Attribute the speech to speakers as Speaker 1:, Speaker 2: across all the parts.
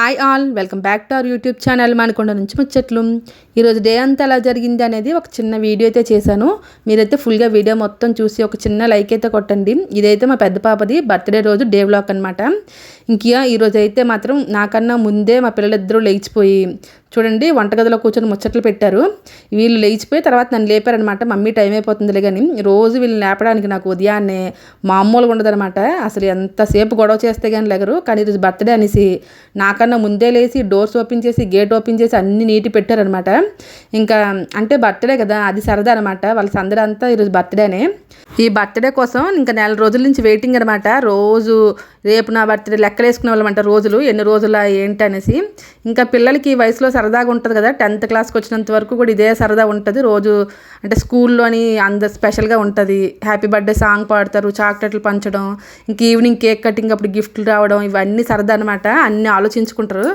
Speaker 1: Hi all welcome back to our YouTube channel Manakonda నుంచి ముచ్చట్లు. ఈరోజు డే అంతా ఎలా జరిగింది అనేది ఒక చిన్న వీడియో అయితే చేశాను. మీరైతే ఫుల్గా వీడియో మొత్తం చూసి ఒక చిన్న లైక్ అయితే కొట్టండి. ఇదైతే మా పెద్ద పాపది బర్త్డే రోజు డే వ్లాగ్ అనమాట ఇంకా ఈరోజు అయితే మాత్రం నాకన్నా ముందే మా పిల్లలిద్దరూ లేచిపోయి చూడండి వంటగదిలో కూర్చొని ముచ్చట్లు పెట్టారు. వీళ్ళు లేచిపోయి తర్వాత నన్ను లేపారనమాట మమ్మీ టైం అయిపోతుందిలే కానీ రోజు వీళ్ళని లేపడానికి నాకు ఉదయాన్నే మామూలుగా ఉండదనమాట అసలు ఎంతసేపు గొడవ చేస్తే కానీ లేగరు. కానీ ఈరోజు బర్త్డే అనేసి నాకన్నా ముందే లేచి డోర్స్ ఓపెన్ చేసి గేట్ ఓపెన్ చేసి అన్ని నీటి పెట్టారనమాట ఇంకా అంటే బర్త్డే కదా అది సరదా అనమాట వాళ్ళ సందడి అంతా ఈరోజు బర్త్డేనే. ఈ బర్త్డే కోసం ఇంకా నెల రోజుల నుంచి వెయిటింగ్ అనమాట రోజు రేపు నా బర్త్డే లెక్కలేసుకునే వాళ్ళమంట రోజులు ఎన్ని రోజుల ఏంటి అనేసి ఇంకా పిల్లలకి వయసులో సరదాగా ఉంటుంది కదా. టెన్త్ క్లాస్కి వచ్చినంత వరకు కూడా ఇదే సరదా ఉంటుంది. రోజు అంటే స్కూల్లోని అంద స్పెషల్గా ఉంటుంది. హ్యాపీ బర్త్డే సాంగ్ పాడతారు చాక్లెట్లు పంచడం ఇంక ఈవినింగ్ కేక్ కటింగ్ అప్పుడు గిఫ్ట్లు రావడం ఇవన్నీ సరదా అనమాట అన్నీ ఆలోచించుకుంటారు.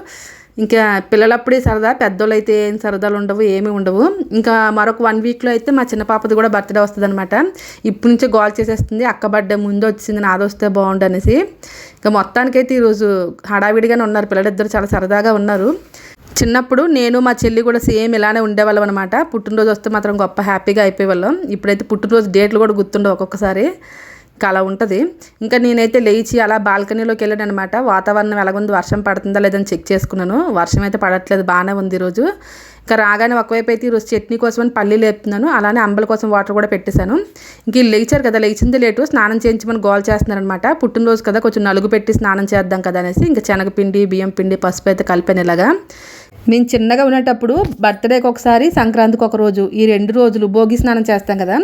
Speaker 1: ఇంకా పిల్లలప్పుడే సరదా పెద్దోళ్ళు అయితే ఏం సరదాలు ఉండవు ఏమీ ఉండవు. ఇంకా మరొక వన్ వీక్లో అయితే మా చిన్న పాపది కూడా బర్త్డే వస్తుంది అనమాట ఇప్పటి నుంచే గోల్ చేసేస్తుంది అక్క బర్త్డే ముందు వచ్చింది నాది వస్తే బాగుండు అనేసి. ఇంకా మొత్తానికైతే ఈరోజు హడావిడిగానే ఉన్నారు పిల్లలిద్దరు చాలా సరదాగా ఉన్నారు. చిన్నప్పుడు నేను మా చెల్లి కూడా సేమ్ ఇలానే ఉండేవాళ్ళం అనమాట పుట్టినరోజు వస్తే మాత్రం గొప్ప హ్యాపీగా అయిపోయేవాళ్ళం. ఇప్పుడైతే పుట్టినరోజు డేట్లు కూడా గుర్తుండవు ఒక్కొక్కసారి. ఇంకా అలా ఉంటుంది. ఇంకా నేనైతే లేచి అలా బాల్కనీలోకి వెళ్ళాను అనమాట వాతావరణం ఎలాగుంది? వర్షం పడుతుందా లేదని చెక్ చేసుకున్నాను. వర్షం అయితే పడట్లేదు బాగానే ఉంది ఈరోజు. ఇంకా రాగానే ఒకవైపు అయితే ఈరోజు చట్నీ కోసం అని పల్లీలు లేపుతున్నాను అలానే అంబల కోసం వాటర్ కూడా పెట్టేశాను. ఇంక లేచారు కదా లేచింది లేటు. స్నానం చేయించమని గోల్ చేస్తున్నారనమాట పుట్టినరోజు కదా కొంచెం నలుగు పెట్టి స్నానం చేద్దాం కదా అనేసి ఇంకా శనగపిండి బియ్యం పిండి పసుపు అయితే కలిపాను ఇలాగా. మేము చిన్నగా ఉండేటప్పుడు బర్త్డేకి ఒకసారి సంక్రాంతికి ఒక రోజు ఈ రెండు రోజులు భోగి స్నానం చేస్తాం కదా.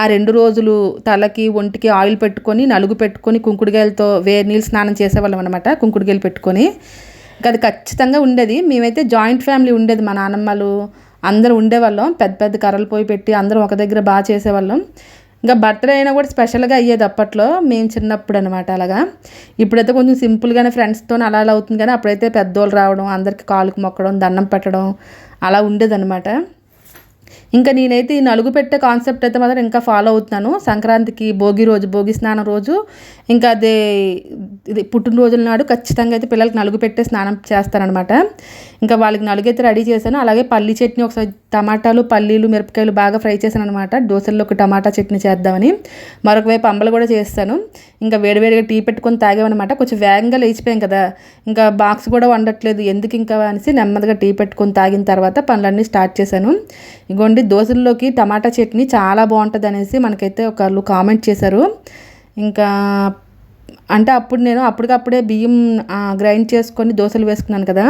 Speaker 1: ఆ రెండు రోజులు తలకి ఒంటికి ఆయిల్ పెట్టుకొని నలుగు పెట్టుకొని కుంకుడుగాయలతో వేడి నీళ్ళు స్నానం చేసేవాళ్ళం అనమాట కుంకుడుగాయలు పెట్టుకొని. అది ఖచ్చితంగా ఉండేది. మేమైతే జాయింట్ ఫ్యామిలీ ఉండేది మా నాన్నమ్మలు అందరూ ఉండేవాళ్ళం. పెద్ద పెద్ద కర్రలు పోయి పెట్టి అందరం ఒక దగ్గర బాగా చేసేవాళ్ళం. ఇంకా బర్త్డే అయినా కూడా స్పెషల్గా అయ్యేది అప్పట్లో మేము చిన్నప్పుడు అనమాట అలాగా. ఇప్పుడైతే కొంచెం సింపుల్గానే ఫ్రెండ్స్తో అలా అలా అవుతుంది కానీ అప్పుడైతే పెద్దోళ్ళు రావడం అందరికి కాలుకు మొక్కడం దండం పెట్టడం అలా ఉండేదన్నమాట ఇంకా నేనైతే ఈ నలుగు పెట్టే కాన్సెప్ట్ అయితే మాత్రం ఇంకా ఫాలో అవుతున్నాను. సంక్రాంతికి భోగి రోజు భోగి స్నానం రోజు. ఇంకా అదే ఇది పుట్టినరోజుల నాడు ఖచ్చితంగా అయితే పిల్లలకి నలుగు పెట్టే స్నానం చేస్తానమాట ఇంకా వాళ్ళకి నలుగైతే రెడీ చేశాను. అలాగే పల్లి చట్నీ ఒకసారి టమాటాలు పల్లీలు మిరపకాయలు బాగా ఫ్రై చేశాను అనమాట దోశల్లోకి టమాటా చట్నీ చేద్దామని. మరొక వైపు అంబలు కూడా చేస్తాను. ఇంకా వేడివేడిగా టీ పెట్టుకొని తాగామన్నమాట. కొంచెం వేగంగా లేచిపోయాం కదా. ఇంకా బాక్స్ కూడా వండట్లేదు. ఎందుకు ఇంకా అనేసి నెమ్మదిగా టీ పెట్టుకొని తాగిన తర్వాత పనులన్నీ స్టార్ట్ చేశాను. గొండి దోశల్లోకి టమాటా చట్నీ చాలా బాగుంటుంది అనేసి మనకైతే ఒకళ్ళు కామెంట్ చేశారు. ఇంకా అంటే అప్పుడు నేను అప్పటికప్పుడే బియ్యం గ్రైండ్ చేసుకొని దోశలు వేసుకున్నాను కదా.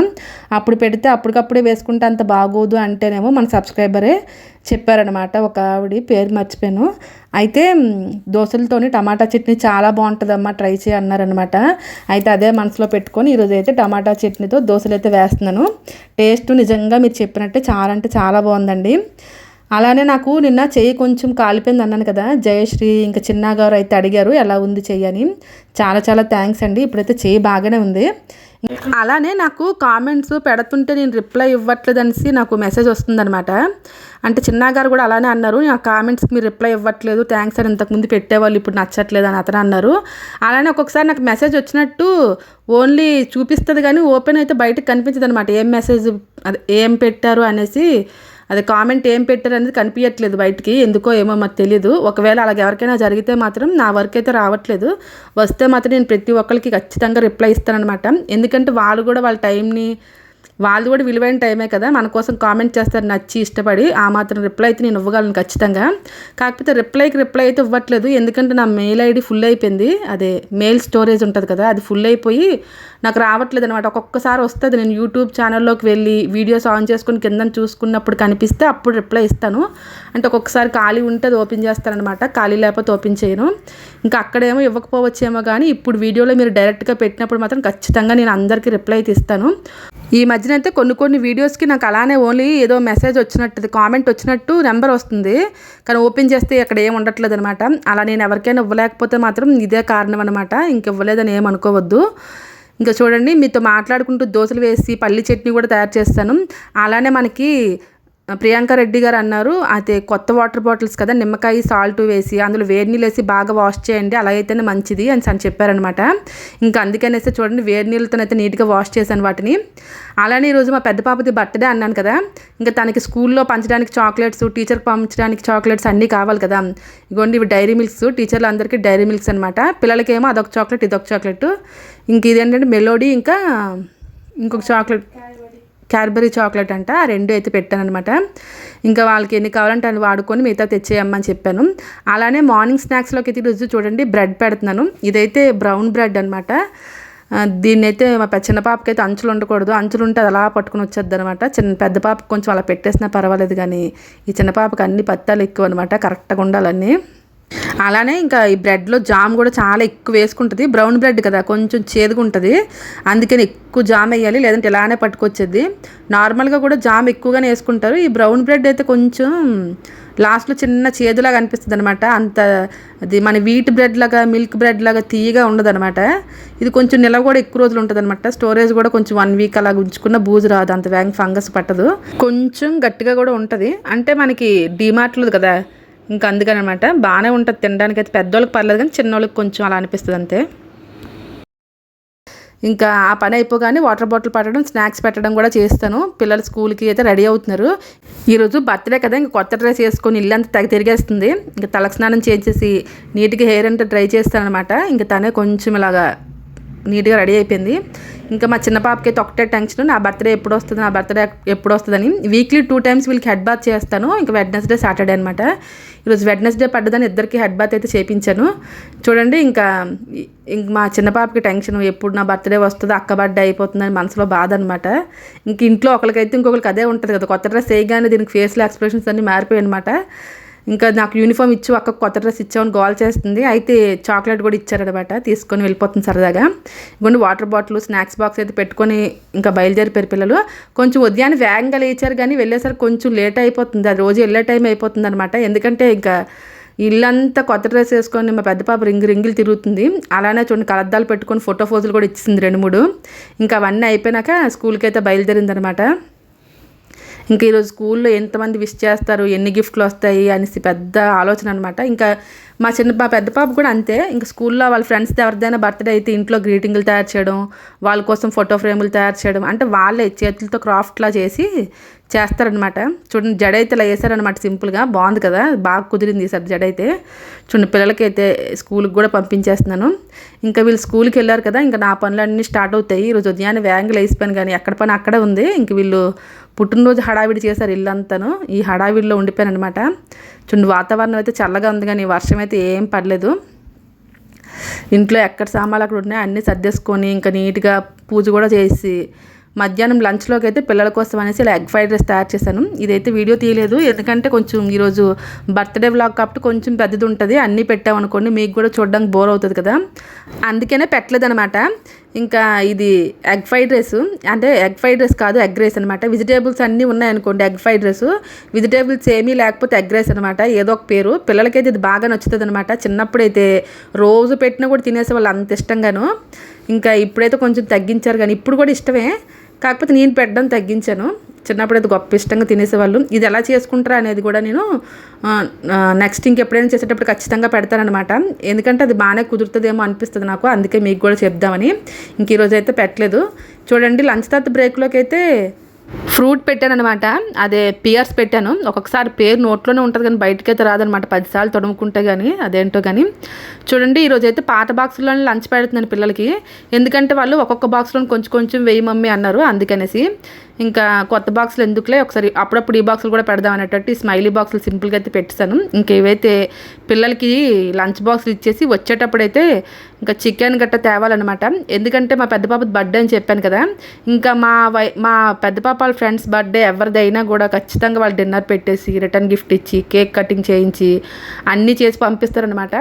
Speaker 1: అప్పుడు పెడితే అప్పటికప్పుడే వేసుకుంటే అంత బాగోదు అంటేనేమో మన సబ్స్క్రైబరే చెప్పారనమాట ఒక ఆవిడ పేరు మర్చిపోయాను. అయితే దోశలతోని టమాటా చట్నీ చాలా బాగుంటుందమ్మా ట్రై చేయి అన్నారనమాట అయితే అదే మనసులో పెట్టుకొని ఈరోజు అయితే టమాటా చట్నీతో దోశలు అయితే వేస్తున్నాను. టేస్ట్ నిజంగా మీరు చెప్పినట్టే చాలా అంటే చాలా బాగుందండి. అలానే నాకు నిన్న చెయ్యి కొంచెం కాలిపోయింది అన్నాను కదా. జయశ్రీ ఇంకా చిన్నగారు అయితే అడిగారు ఎలా ఉంది చెయ్యి అని. చాలా చాలా థ్యాంక్స్ అండి. ఇప్పుడైతే చెయ్యి బాగానే ఉంది. అలానే నాకు కామెంట్స్ పెడుతుంటే నేను రిప్లై ఇవ్వట్లేదు అనేసి నాకు మెసేజ్ వస్తుందనమాట అంటే చిన్నగారు కూడా అలానే అన్నారు ఆ కామెంట్స్కి మీరు రిప్లై ఇవ్వట్లేదు థ్యాంక్స్ అని ఇంతకుముందు పెట్టేవాళ్ళు ఇప్పుడు నచ్చట్లేదు అని అతను అన్నారు. అలానే ఒక్కొక్కసారి నాకు మెసేజ్ వచ్చినట్టు ఓన్లీ చూపిస్తుంది కానీ ఓపెన్ అయితే బయటకు కనిపించదు అనమాట ఏం మెసేజ్ అది ఏం పెట్టారు అనేసి అది కామెంట్ ఏం పెట్టారు అనేది కనిపించట్లేదు బయటికి. ఎందుకో ఏమో మాకు తెలియదు ఒకవేళ అలాగ ఎవరికైనా జరిగితే మాత్రం నా వర్క్ అయితే రావట్లేదు. వస్తే మాత్రం నేను ప్రతి ఒక్కరికి ఖచ్చితంగా రిప్లై ఇస్తానమాట ఎందుకంటే వాళ్ళు కూడా వాళ్ళ టైంని వాళ్ళు కూడా విలువైన టైమే కదా. మన కోసం కామెంట్ చేస్తారు నచ్చి ఇష్టపడి. ఆ మాత్రం రిప్లై అయితే నేను ఇవ్వగలను ఖచ్చితంగా. కాకపోతే రిప్లైకి రిప్లై అయితే ఇవ్వట్లేదు. ఎందుకంటే నా మెయిల్ ఐడి ఫుల్ అయిపోయింది. అదే మెయిల్ స్టోరేజ్ ఉంటుంది కదా అది ఫుల్ అయిపోయి నాకు రావట్లేదు అనమాట ఒక్కొక్కసారి వస్తుంది. నేను యూట్యూబ్ ఛానల్లోకి వెళ్ళి వీడియోస్ ఆన్ చేసుకుని కింద చూసుకున్నప్పుడు కనిపిస్తే అప్పుడు రిప్లై ఇస్తాను. అంటే ఒక్కొక్కసారి ఖాళీ ఉంటే అది ఓపెన్ చేస్తానమాట ఖాళీ లేకపోతే ఓపెన్ చేయను. ఇంకా అక్కడేమో ఇవ్వకపోవచ్చేమో కానీ ఇప్పుడు వీడియోలో మీరు డైరెక్ట్గా పెట్టినప్పుడు మాత్రం ఖచ్చితంగా నేను అందరికీ రిప్లై అయితే ఇస్తాను. ఈ మధ్యన అయితే కొన్ని కొన్ని వీడియోస్కి నాకు అలానే ఓన్లీ ఏదో మెసేజ్ వచ్చినట్టు కామెంట్ వచ్చినట్టు నెంబర్ వస్తుంది. కానీ ఓపెన్ చేస్తే అక్కడ ఏం ఉండట్లేదు అనమాట అలా నేను ఎవరికైనా ఇవ్వలేకపోతే మాత్రం ఇదే కారణం అనమాట ఇంక ఇవ్వలేదని ఏమనుకోవద్దు ఇంకా చూడండి మీతో మాట్లాడుకుంటూ దోశలు వేసి పల్లి చట్నీ కూడా తయారు చేస్తాను. అలానే మనకి ప్రియాంక రెడ్డి గారు అన్నారు అయితే కొత్త వాటర్ బాటిల్స్ కదా నిమ్మకాయ సాల్ట్ వేసి అందులో వేడి నీళ్ళు వేసి బాగా వాష్ చేయండి అలా అయితేనే మంచిది అని అని చెప్పారనమాట ఇంకా అందుకనేసి చూడండి వేడి నీళ్ళతోనైతే నీట్గా వాష్ చేశాను వాటిని. అలానే ఈరోజు మా పెద్ద పాపది బర్త్డే అన్నాను కదా ఇంకా తనకి స్కూల్లో పంచడానికి చాక్లెట్స్ టీచర్కి పంచడానికి చాక్లెట్స్ అన్నీ కావాలి కదా. ఇగోండి ఇవి డైరీ మిల్క్స్ టీచర్లు అందరికీ డైరీ మిల్క్స్ అనమాట పిల్లలకేమో అదొక చాక్లెట్ ఇదొక చాక్లెట్. ఇంక ఇదేంటంటే మెలోడీ ఇంకా ఇంకొక చాక్లెట్. క్యాడ్బరీ చాక్లెట్ అంట ఆ రెండు అయితే పెట్టాను అనమాట ఇంకా వాళ్ళకి ఎన్ని కావాలంటే అన్ని వాడుకొని మిగతా తెచ్చేయమ్మని చెప్పాను. అలానే మార్నింగ్ స్నాక్స్లోకి అయితే ఈరోజు చూడండి బ్రెడ్ పెడుతున్నాను. ఇదైతే బ్రౌన్ బ్రెడ్ అనమాట దీన్ని అయితే మా చిన్న పాపకి అయితే అంచులు ఉండకూడదు. అంచులు ఉంటే అది అలా పట్టుకుని వచ్చేది అనమాట చిన్న పెద్ద పాపకు కొంచెం అలా పెట్టేసినా పర్వాలేదు కానీ ఈ చిన్న పాపకి అన్ని పత్తాలు ఎక్కువ అనమాట కరెక్ట్గా ఉండాలన్నీ. అలానే ఇంకా ఈ బ్రెడ్లో జామ్ కూడా చాలా ఎక్కువ వేసుకుంటుంది. బ్రౌన్ బ్రెడ్ కదా కొంచెం చేదుగా ఉంటుంది అందుకని ఎక్కువ జామ్ వేయాలి లేదంటే ఇలానే పట్టుకొచ్చేది. నార్మల్గా కూడా జామ్ ఎక్కువగానే వేసుకుంటారు. ఈ బ్రౌన్ బ్రెడ్ అయితే కొంచెం లాస్ట్లో చిన్న చేదులాగా అనిపిస్తుంది అనమాట అంత అది మన వీట్ బ్రెడ్ లాగా మిల్క్ బ్రెడ్ లాగా తీయగా ఉండదనమాట ఇది కొంచెం నిలవ కూడా ఎక్కువ రోజులు ఉంటుంది అనమాట స్టోరేజ్ కూడా కొంచెం వన్ వీక్ అలా ఉంచుకున్న బూజు రాదు అంత వేగం ఫంగస్ పట్టదు. కొంచెం గట్టిగా కూడా ఉంటుంది. అంటే మనకి డిమార్ట్లో కదా ఇంకా అందుకని అనమాట బాగానే ఉంటుంది తినడానికి. అయితే పెద్దోళ్ళకి పర్లేదు కానీ చిన్నోళ్ళకి కొంచెం అలా అనిపిస్తుంది అంతే. ఇంకా ఆ పని అయిపోగానే వాటర్ బాటిల్ పెట్టడం స్నాక్స్ పెట్టడం కూడా చేస్తాను. పిల్లలు స్కూల్కి అయితే రెడీ అవుతున్నారు. ఈరోజు బర్త్డే కదా ఇంకా కొత్త డ్రెస్ వేసుకొని ఇల్లు అంతా తెగ తిరిగేస్తుంది. ఇంకా తలకు స్నానం చేసేసి నీట్గా హెయిర్ అంతా డ్రై చేస్తాను అనమాట ఇంకా తనే కొంచెం ఇలాగా నీట్గా రెడీ అయిపోయింది. ఇంకా మా చిన్న పాపకి అయితే ఒకటే టెన్షన్ నా బర్త్డే ఎప్పుడు వస్తుంది నా బర్త్డే ఎప్పుడు వస్తుందని. వీక్లీ టూ టైమ్స్ వీళ్ళకి హెడ్ బాత్ చేస్తాను. ఇంకా వెడ్నెస్డే సాటర్డే అనమాట ఈరోజు వెడ్నెస్డే పడ్డదని ఇద్దరికి హెడ్ బాత్ అయితే చేయించాను చూడండి ఇంకా ఇంక మా చిన్న పాపకి టెన్షన్ ఎప్పుడు నా బర్త్డే వస్తుందో అక్క బర్త్డే అయిపోతుందని మనసులో బాధ అనమాట ఇంక ఇంట్లో ఒకరికైతే ఇంకొకరికి అదే ఉంటుంది కదా కొత్త డ్రెస్ వేయగానే దీనికి ఫేస్లో ఎక్స్ప్రెషన్స్ అన్నీ మారిపోయాయి అనమాట ఇంకా నాకు యూనిఫామ్ ఇచ్చి అక్క కొత్త డ్రెస్ ఇచ్చామని గోల్ చేస్తుంది. అయితే చాక్లెట్ కూడా ఇచ్చారనమాట. తీసుకొని వెళ్ళిపోతుంది సరదాగా. ఇంకొన్ని వాటర్ బాటిల్ స్నాక్స్ బాక్స్ అయితే పెట్టుకొని ఇంకా బయలుదేరిపోయారు పిల్లలు. కొంచెం ఉదయాన్నే వేగంగా లేచారు కానీ వెళ్ళేసరికి కొంచెం లేట్ అయిపోతుంది. అది రోజు వెళ్ళే టైం అయిపోతుంది అనమాట ఎందుకంటే ఇంకా ఇల్లంతా కొత్త డ్రెస్ వేసుకొని మా పెద్ద పాప రింగు రింగులు తిరుగుతుంది. అలానే చూడండి కలద్దాలు పెట్టుకొని ఫోటో ఫోజులు కూడా ఇచ్చింది రెండు మూడు. ఇంకా అవన్నీ అయిపోయినాక స్కూల్కి అయితే బయలుదేరింది అనమాట ఇంకా ఈరోజు స్కూల్లో ఎంతమంది విష్ చేస్తారు ఎన్ని గిఫ్ట్లు వస్తాయి అనేసి పెద్ద ఆలోచన అనమాట ఇంకా మా చిన్న పాప పెద్ద పాప కూడా అంతే. ఇంకా స్కూల్లో వాళ్ళ ఫ్రెండ్స్ ఎవరిదైనా బర్త్డే అయితే ఇంట్లో గ్రీటింగ్లు తయారు చేయడం వాళ్ళ కోసం ఫోటో ఫ్రేములు తయారు చేయడం అంటే వాళ్ళే చేతులతో క్రాఫ్ట్లా చేసి చేస్తారనమాట. చూడండి జడ అయితే ఇలా వేసారనమాట సింపుల్గా. బాగుంది కదా? బాగా కుదిరింది ఈసారి జడ అయితే చూడండి పిల్లలకి అయితే స్కూల్కి కూడా పంపించేస్తున్నాను. ఇంకా వీళ్ళు స్కూల్కి వెళ్ళారు కదా ఇంకా నా పనులన్నీ స్టార్ట్ అవుతాయి. ఈరోజు ఉదయాన్నే వేగంగా వేసిపోయాను కానీ ఎక్కడ పని అక్కడే ఉంది. ఇంక వీళ్ళు పుట్టినరోజు హడావిడి చేశారు ఇల్లంతాను. ఈ హడావిడిలో ఉండిపోయాను అనమాట. చూడండి వాతావరణం అయితే చల్లగా ఉంది కానీ వర్షం అయితే ఏం పడలేదు. ఇంట్లో ఎక్కడ సామాన్లు అక్కడ ఉన్నాయి అన్నీ సర్దేసుకొని ఇంకా నీట్గా పూజ కూడా చేసి మధ్యాహ్నం లంచ్లోకి అయితే పిల్లల కోసం అనేసి ఇలా ఎగ్ ఫ్రైడ్ రైస్ తయారు చేశాను. ఇదైతే వీడియో తీయలేదు. ఎందుకంటే కొంచెం ఈరోజు బర్త్డే వ్లాగ్ కాబట్టి కొంచెం పెద్దది ఉంటుంది. అన్నీ పెట్టామనుకోండి మీకు కూడా చూడడానికి బోర్ అవుతుంది కదా. అందుకనే పెట్టలేదు అనమాట ఇంకా ఇది ఎగ్ ఫ్రైడ్ రైస్. అంటే ఎగ్ ఫ్రైడ్ రైస్ కాదు ఎగ్ రైస్ అనమాట వెజిటేబుల్స్ అన్నీ ఉన్నాయనుకోండి ఎగ్ ఫ్రైడ్ రైస్. వెజిటేబుల్స్ ఏమీ లేకపోతే ఎగ్ రైస్ అనమాట ఏదో ఒక పేరు. పిల్లలకైతే ఇది బాగా నచ్చుతుంది అనమాట చిన్నప్పుడైతే రోజు పెట్టినా కూడా తినేసే వాళ్ళు అంత ఇష్టంగాను. ఇంకా ఇప్పుడైతే కొంచెం తగ్గించారు కానీ ఇప్పుడు కూడా ఇష్టమే. కాకపోతే నేను పెట్టడం తగ్గించాను. చిన్నప్పుడు అది గొప్ప ఇష్టంగా తినేసేవాళ్ళు. ఇది ఎలా చేసుకుంటారా అనేది కూడా నేను నెక్స్ట్ ఇంకెప్పుడైనా చేసేటప్పుడు ఖచ్చితంగా పెడతానమాట ఎందుకంటే అది బాగానే కుదురుతుందేమో అనిపిస్తుంది నాకు. అందుకే మీకు కూడా చెప్దామని. ఇంక ఈరోజు అయితే పెట్టలేదు. చూడండి లంచ్ తర్వాత బ్రేక్లోకి అయితే ఫ్రూట్ పెట్టాను అనమాట అదే పియర్స్ పెట్టాను. ఒక్కొక్కసారి పేరు నోట్లోనే ఉంటుంది కానీ బయటకైతే రాదనమాట పదిసార్లు తొడుముకుంటే కానీ అదేంటో కానీ చూడండి ఈరోజు అయితే పాత బాక్స్లోనే లంచ్ పెడుతున్నాను పిల్లలకి. ఎందుకంటే వాళ్ళు ఒక్కొక్క బాక్స్లో కొంచెం కొంచెం వెయ్యి మమ్మీ అన్నారు. అందుకనేసి ఇంకా కొత్త బాక్సులు ఎందుకులే? ఒకసారి అప్పుడప్పుడు ఈ బాక్సులు కూడా పెడదాం అనేటట్టు ఈ స్మైలీ బాక్సులు సింపుల్గా అయితే పెట్టాను ఇంకా ఏవైతే పిల్లలకి లంచ్ బాక్సులు ఇచ్చేసి వచ్చేటప్పుడైతే ఇంకా చికెన్ గట్ట తేవాలన్నమాట. ఎందుకంటే మా పెద్ద పాప బర్త్డే అని చెప్పాను కదా. ఇంకా మా వై మా పెద్ద పాప వాళ్ళ ఫ్రెండ్స్ బర్త్డే ఎవరిదైనా కూడా ఖచ్చితంగా వాళ్ళు డిన్నర్ పెట్టేసి రిటర్న్ గిఫ్ట్ ఇచ్చి కేక్ కటింగ్ చేయించి అన్నీ చేసి పంపిస్తారనమాట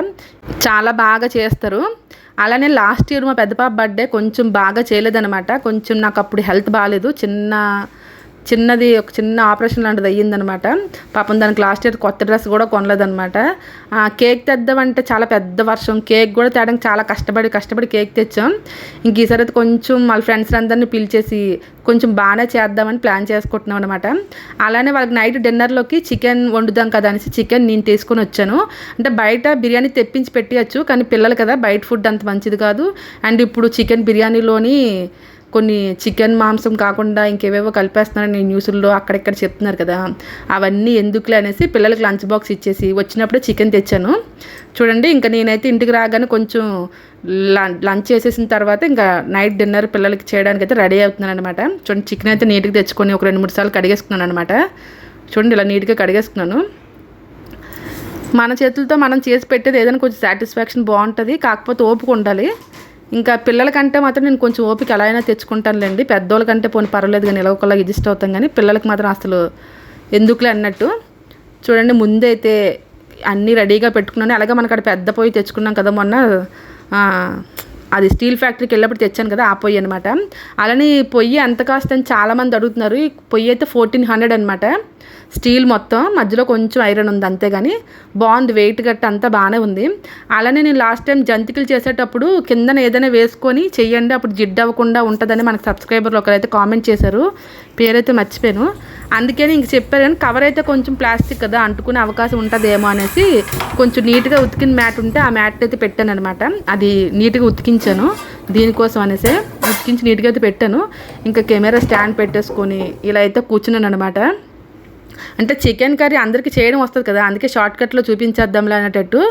Speaker 1: చాలా బాగా చేస్తారు. అలానే లాస్ట్ ఇయర్ మా పెద్ద పాప బర్త్డే కొంచెం బాగా చేయలేదనమాట కొంచెం నాకు అప్పుడు హెల్త్ బాగాలేదు చిన్న చిన్నది ఒక చిన్న ఆపరేషన్ లాంటిది అయ్యిందనమాట. పాపం దానికి లాస్ట్ ఇయర్ కొత్త డ్రెస్ కూడా కొనలేదనమాట. కేక్ తెద్దామంటే చాలా పెద్ద వర్షం. కేక్ కూడా తేడానికి చాలా కష్టపడి కష్టపడి కేక్ తెచ్చాం. ఇంక ఈసారి అయితే కొంచెం వాళ్ళ ఫ్రెండ్స్ అందరినీ పిలిచేసి కొంచెం బాగానే చేద్దామని ప్లాన్ చేసుకుంటున్నాం అనమాట. అలానే వాళ్ళకి నైట్ డిన్నర్లోకి చికెన్ వండుదాం కదా అనేసి చికెన్ నేను తీసుకొని వచ్చాను. అంటే బయట బిర్యానీ తెప్పించి పెట్టియచ్చు కానీ పిల్లలు కదా బయట ఫుడ్ అంత మంచిది కాదు. అండ్ ఇప్పుడు చికెన్ బిర్యానీలోని కొన్ని చికెన్ మాంసం కాకుండా ఇంకేవేవో కలిపేస్తున్నారని న్యూస్లో అక్కడెక్కడ చెప్తున్నారు కదా. అవన్నీ ఎందుకులే అనేసి పిల్లలకి లంచ్ బాక్స్ ఇచ్చేసి వచ్చినప్పుడే చికెన్ తెచ్చాను. చూడండి ఇంకా నేనైతే ఇంటికి రాగానే కొంచెం లంచ్ చేసేసిన తర్వాత ఇంకా నైట్ డిన్నర్ పిల్లలకి చేయడానికి అయితే రెడీ అవుతున్నాను అనమాట చూడండి చికెన్ అయితే నీట్గా తెచ్చుకొని ఒక రెండు మూడు సార్లు కడిగేసుకున్నాను అనమాట చూడండి ఇలా నీట్గా కడిగేసుకున్నాను. మన చేతులతో మనం చేసి పెట్టేది ఏదైనా కొంచెం సాటిస్ఫాక్షన్ బాగుంటుంది కాకపోతే ఓపిక ఉండాలి. ఇంకా పిల్లలకంటే మాత్రం నేను కొంచెం ఓపిక ఎలా అయినా తెచ్చుకుంటానులేండి. పెద్దోళ్ళకంటే పోనీ పర్వాలేదు కానీ ఇలా ఇజిస్ట్ అవుతాం కానీ పిల్లలకి మాత్రం అసలు ఎందుకులే అన్నట్టు. చూడండి ముందైతే అన్నీ రెడీగా పెట్టుకున్నాను. అలాగే మనకు అక్కడ పెద్ద పొయ్యి తెచ్చుకున్నాం కదా మొన్న. అది స్టీల్ ఫ్యాక్టరీకి వెళ్ళినప్పుడు తెచ్చాను కదా ఆ పొయ్యి అనమాట అలానే పొయ్యి ఎంత కాస్ట్ అని చాలామంది అడుగుతున్నారు. ఈ పొయ్యి అయితే ఫోర్టీన్ హండ్రెడ్ అనమాట స్టీల్ మొత్తం మధ్యలో కొంచెం ఐరన్ ఉంది అంతేగాని బాగుంది వెయిట్ గట్ట అంతా బాగానే ఉంది. అలానే నేను లాస్ట్ టైం జంతికలు చేసేటప్పుడు కిందన ఏదైనా వేసుకొని చెయ్యండి అప్పుడు జిడ్ అవ్వకుండా ఉంటుందని మనకు సబ్స్క్రైబర్లు ఒకరైతే కామెంట్ చేశారు. పేరైతే మర్చిపోయాను. అందుకే ఇంక చెప్పారు కానీ కవర్ అయితే కొంచెం ప్లాస్టిక్ కదా అంటుకునే అవకాశం ఉంటుందేమో అనేసి కొంచెం నీట్గా ఉతికిన మ్యాట్ ఉంటే ఆ మ్యాట్ అయితే పెట్టాను అనమాట అది నీట్గా ఉతికించాను దీనికోసం అనేసి. ఉతికించి నీట్గా అయితే పెట్టాను. ఇంకా కెమెరా స్టాండ్ పెట్టేసుకొని ఇలా అయితే కూర్చున్నాను అనమాట అంటే చికెన్ కర్రీ అందరికీ చేయడం వస్తుంది కదా అందుకే షార్ట్కట్లో చూపించేద్దాంలే అనేటట్టు.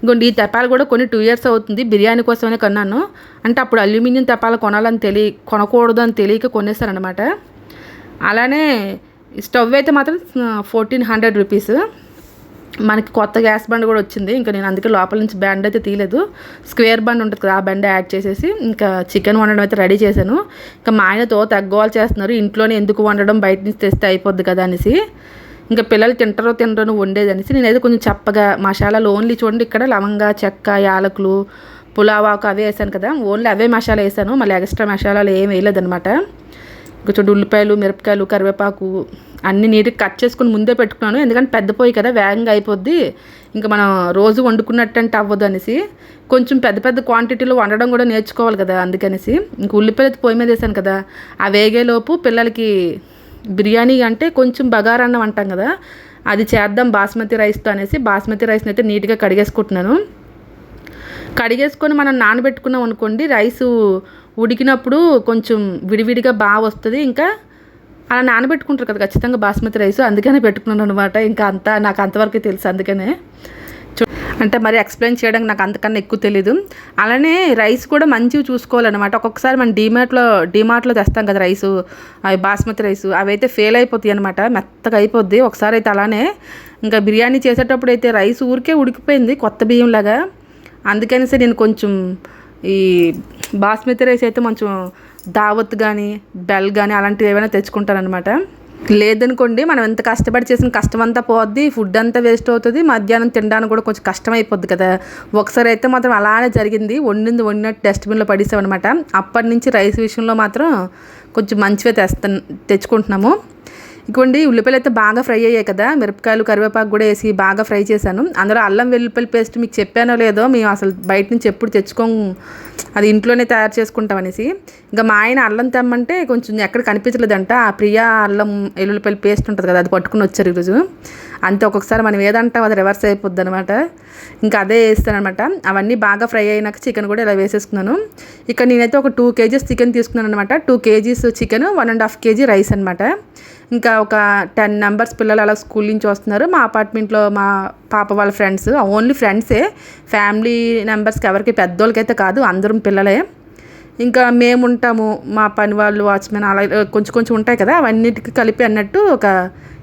Speaker 1: ఇంకోండి ఈ తెపాలు కూడా కొన్ని టూ ఇయర్స్ అవుతుంది బిర్యానీ కోసమనే కొన్నాను. అంటే అప్పుడు అల్యూమినియం తెపాలు కొనాలని తెలియ కొనకూడదు అని తెలియక కొనేసారనమాట అలానే స్టవ్ అయితే మాత్రం ఫోర్టీన్ హండ్రెడ్ రూపీస్ మనకి కొత్త గ్యాస్ బండ్ కూడా వచ్చింది. ఇంకా నేను అందుకే లోపల నుంచి బ్యాండ్ అయితే తీయలేదు. స్క్వేర్ బండ్ ఉంటుంది కదా ఆ బండ్ యాడ్ చేసేసి ఇంకా చికెన్ వండడం అయితే రెడీ చేశాను. ఇంకా మా ఆయనతో తగ్గోలు చేస్తున్నారు. ఇంట్లోనే ఎందుకు వండడం? బయట నుంచి తెస్తే అయిపోద్ది కదా అనేసి. ఇంకా పిల్లలు తింటారో తినరో వండేది అనేసి నేనైతే కొంచెం చెప్పగా మసాలాలు ఓన్లీ చూడండి ఇక్కడ లవంగా చెక్క యాలకులు పులావాకు అవే వేసాను కదా. ఓన్లీ అవే మసాలా వేసాను. మళ్ళీ ఎక్స్ట్రా మసాలాలు ఏం వేయలేదనమాట కొంచెం ఉల్లిపాయలు మిరపకాయలు కరివేపాకు అన్ని నీట్గా కట్ చేసుకుని ముందే పెట్టుకున్నాను. ఎందుకంటే పెద్ద పొయ్యి కదా వేగంగా అయిపోద్ది. ఇంకా మనం రోజు వండుకున్నట్టంటే అవ్వదు అనేసి కొంచెం పెద్ద పెద్ద క్వాంటిటీలో వండడం కూడా నేర్చుకోవాలి కదా అందుకనేసి. ఇంక ఉల్లిపాయలు పొయ్యి మీద వేసాను కదా. ఆ వేగేలోపు పిల్లలకి బిర్యానీ అంటే కొంచెం బగారన్నం అంటాం కదా. అది చేద్దాం బాస్మతి రైస్తో అనేసి బాస్మతి రైస్ని అయితే నీట్గా కడిగేసుకుంటున్నాను. కడిగేసుకొని మనం నానబెట్టుకున్నాం అనుకోండి రైసు ఉడికినప్పుడు కొంచెం విడివిడిగా బాగా వస్తుంది. ఇంకా అలా నానబెట్టుకుంటారు కదా ఖచ్చితంగా బాస్మతి రైస్ అందుకనే పెట్టుకున్నాను అనమాట ఇంకా అంతా నాకు అంతవరకు తెలుసు అందుకనే. అంటే మరి ఎక్స్ప్లెయిన్ చేయడానికి నాకు అంతకన్నా ఎక్కువ తెలీదు. అలానే రైస్ కూడా మంచివి చూసుకోవాలన్నమాట. ఒక్కొక్కసారి మనం డీమార్ట్లో డీమార్ట్లో తెస్తాం కదా రైస్ అవి బాస్మతి రైస్ అవైతే ఫెయిల్ అయిపోతాయి అనమాట మెత్తగా అయిపోద్ది. ఒకసారి అయితే అలానే. ఇంకా బిర్యానీ చేసేటప్పుడు అయితే రైస్ ఊరికే ఉడికిపోయింది కొత్త బియ్యం లాగా సరే నేను కొంచెం ఈ బాస్మతి రైస్ అయితే కొంచెం దావత్ కానీ బెల్ కానీ అలాంటివి ఏమైనా తెచ్చుకుంటారనమాట లేదనుకోండి మనం ఎంత కష్టపడి చేసిన కష్టం అంతా పోద్ది ఫుడ్ అంతా వేస్ట్ అవుతుంది మధ్యాహ్నం తినడానికి కూడా కొంచెం కష్టం అయిపోద్ది కదా. ఒకసారి అయితే మాత్రం అలానే జరిగింది. వండింది వండినట్టు డస్ట్బిన్లో పడేసామన్నమాట. అప్పటి నుంచి రైస్ విషయంలో మాత్రం కొంచెం మంచివే తెస్తా తెచ్చుకుంటున్నాము. ఇంకోండి ఉల్లిపాయలు అయితే బాగా ఫ్రై అయ్యాయి కదా. మిరపకాయలు కరివేపాకు కూడా వేసి బాగా ఫ్రై చేశాను. అందులో అల్లం వెల్లుల్లిపాయల పేస్ట్ మీకు చెప్పానో లేదో మేము అసలు బయట నుంచి ఎప్పుడు తెచ్చుకోం అది ఇంట్లోనే తయారు చేసుకుంటాం అనేసి. ఇంకా మా ఆయన అల్లం తెమ్మంటే కొంచెం ఎక్కడ కనిపించలేదంట. ఆ ప్రియా అల్లం వెల్లుల్లిపాయల పేస్ట్ ఉంటుంది కదా అది పట్టుకుని వచ్చారు ఈరోజు. అంతే ఒక్కొక్కసారి మనం ఏదంటాం అది రివర్స్ అయిపోద్ది అనమాట ఇంకా అదే వేస్తాను అనమాట అవన్నీ బాగా ఫ్రై అయినాక చికెన్ కూడా ఇలా వేసేసుకున్నాను. ఇక్కడ నేనైతే ఒక టూ కేజీస్ చికెన్ తీసుకున్నాను అనమాట two kgs chicken one and half kg rice అనమాట ఇంకా ఒక టెన్ మెంబర్స్ పిల్లలు అలా స్కూల్ నుంచి వస్తున్నారు. మా అపార్ట్మెంట్లో మా పాప వాళ్ళ ఫ్రెండ్స్ ఓన్లీ ఫ్రెండ్సే. ఫ్యామిలీ మెంబర్స్కి ఎవరికి పెద్దోళ్ళకైతే కాదు అందరం పిల్లలే. ఇంకా మేము ఉంటాము మా పని వాళ్ళు వాచ్మెన్ అలా కొంచెం కొంచెం ఉంటాయి కదా అవన్నిటికి కలిపి అన్నట్టు ఒక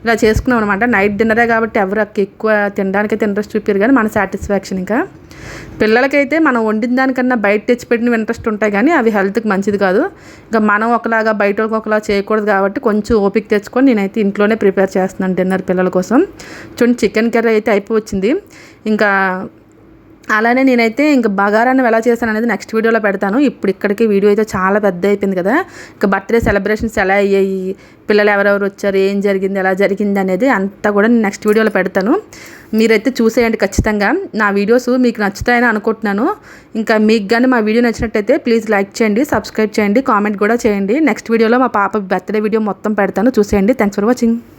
Speaker 1: ఇలా చేసుకున్నాం అనమాట నైట్ డిన్నరే కాబట్టి ఎవరు ఎక్కువ తినడానికైతే ఇంట్రెస్ట్ చూపారు కానీ మన సాటిస్ఫాక్షన్ ఇంకా. పిల్లలకైతే మనం వండిన దానికన్నా బయట తెచ్చిపెట్టిన ఇంట్రెస్ట్ ఉంటాయి కానీ అవి హెల్త్కి మంచిది కాదు. ఇంకా మనం ఒకలాగా బయట ఒకలా చేయకూడదు కాబట్టి కొంచెం ఓపిక తెచ్చుకొని నేనైతే ఇంట్లోనే ప్రిపేర్ చేస్తున్నాను డిన్నర్ పిల్లల కోసం. చూడండి చికెన్ కర్రీ అయితే అయిపోవచ్చింది. ఇంకా అలానే నేనైతే ఇంకా బగారాన్ని ఎలా చేశాను అనేది నెక్స్ట్ వీడియోలో పెడతాను. ఇప్పుడు ఇక్కడికి వీడియో అయితే చాలా పెద్ద అయిపోయింది కదా. ఇంకా బర్త్డే సెలబ్రేషన్స్ ఎలా అయ్యాయి పిల్లలు ఎవరెవరు వచ్చారు ఏం జరిగింది ఎలా జరిగింది అనేది అంతా కూడా నేను నెక్స్ట్ వీడియోలో పెడతాను. మీరైతే చూసేయండి ఖచ్చితంగా. నా వీడియోస్ మీకు నచ్చుతాయని అనుకుంటున్నాను. ఇంకా మీకు కానీ మా వీడియో నచ్చినట్టయితే ప్లీజ్ లైక్ చేయండి సబ్స్క్రైబ్ చేయండి కామెంట్ కూడా చేయండి. నెక్స్ట్ వీడియోలో మా పాప బర్త్డే వీడియో మొత్తం పెడతాను. చూసేయండి. Thanks for watching